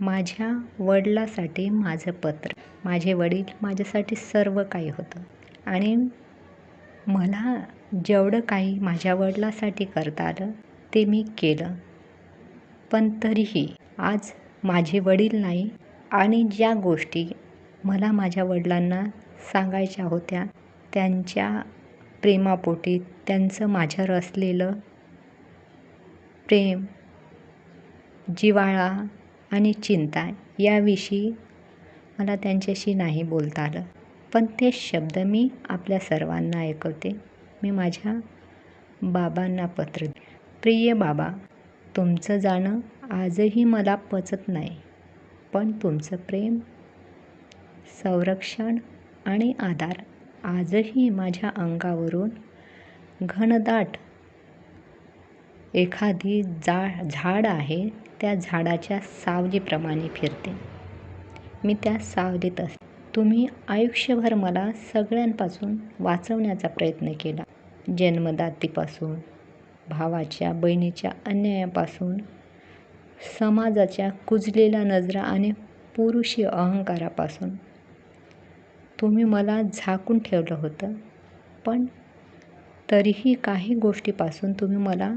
माझ्या वडिलासाठी माझं पत्र. माझे वडील माझ्यासाठी सर्व काही होतं. आणि मला जेवढं काही माझ्या वडिलासाठी करता आलं ते मी केलं. पण तरीही आज माझे वडील नाही आणि ज्या गोष्टी मला माझ्या वडिलांना सांगायच्या होत्या त्यांच्या प्रेमापोटी त्यांचं माझ्यावर असलेलं प्रेम जिव्हाळा आणि चिंता याविषयी मला त्यांच्याशी नाही बोलता आलं. पण ते शब्द मी आपल्या सर्वांना ऐकवते. मी माझ्या बाबांना पत्र प्रिय बाबा तुमचं जाणं आजही मला पचत नाही पण तुमचं प्रेम संरक्षण आणि आधार आजही माझ्या अंगावरून घनदाट एखादी जा झाड आहे त्या झाडाच्या सावलीप्रमाणे फिरते. मी त्या सावलीत असते तुम्ही आयुष्यभर मला सगळ्यांपासून वाचवण्याचा प्रयत्न केला. जन्मदातीपासून भावाच्या बहिणीच्या अन्यायापासून समाजाच्या कुजलेल्या नजरा आणि पुरुषी अहंकारापासून. तुम्ही मला झाकून ठेवलं होतं पण तरीही काही गोष्टीपासून तुम्ही मला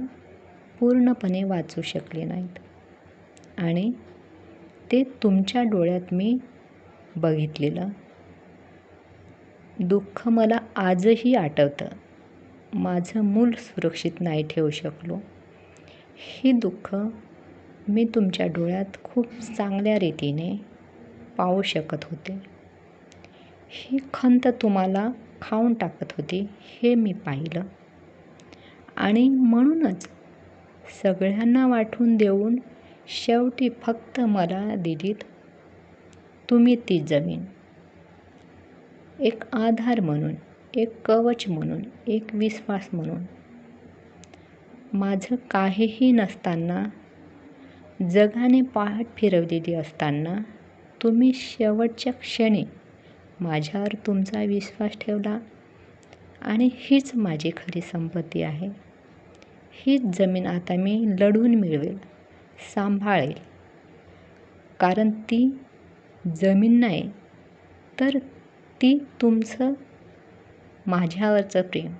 पूर्णपणे वाचू शकले नाहीत. आणि ते तुमच्या डोळ्यात मी बघितलेलं. दुःख मला आजही आठवतं. माझं मूल सुरक्षित नाही ठेवू शकलो. हे दुःख मी तुमच्या डोळ्यात खूप चांगल्या रीतीने पाहू शकत होते. ही खंत तुम्हाला खाऊन टाकत होती हे मी पाहिलं. आणि म्हणूनच सगळ्यांना वाटून देऊन शेवटी फक्त मला दिलीत तुम्ही ती जमीन. एक आधार म्हणून एक कवच म्हणून एक विश्वास म्हणून. माझं काहीही नसताना जगाने पाठ फिरवलेली असताना तुम्ही शेवटच्या क्षणी माझ्यावर तुमचा विश्वास ठेवला आणि हीच माझी खरी संपत्ती आहे. हीच जमीन आता मी लढून मिळवेल सांभाळेल. कारण ती जमीन नाही तर ती तुमचं माझ्यावरचं प्रेम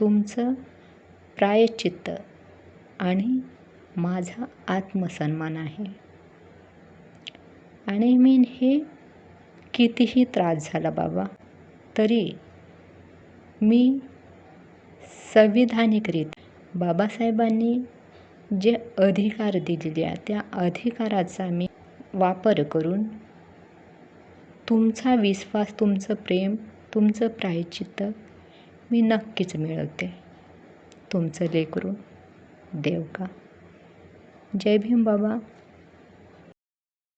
तुमचं प्रायश्चित्त आणि माझा आत्मसन्मान आहे. आणि मी हे कितीही त्रास झाला बाबा तरी मी संविधानिकरीत बाबासाहेबांनी जे अधिकार दिलेले आहे त्या अधिकाराचा मी वापर करून तुमचा विश्वास तुमचं प्रेम तुमचं प्रायश्चित्त मी नक्कीच मिळवते. तुमचं लेकरू देव का? जय भीम बाबा.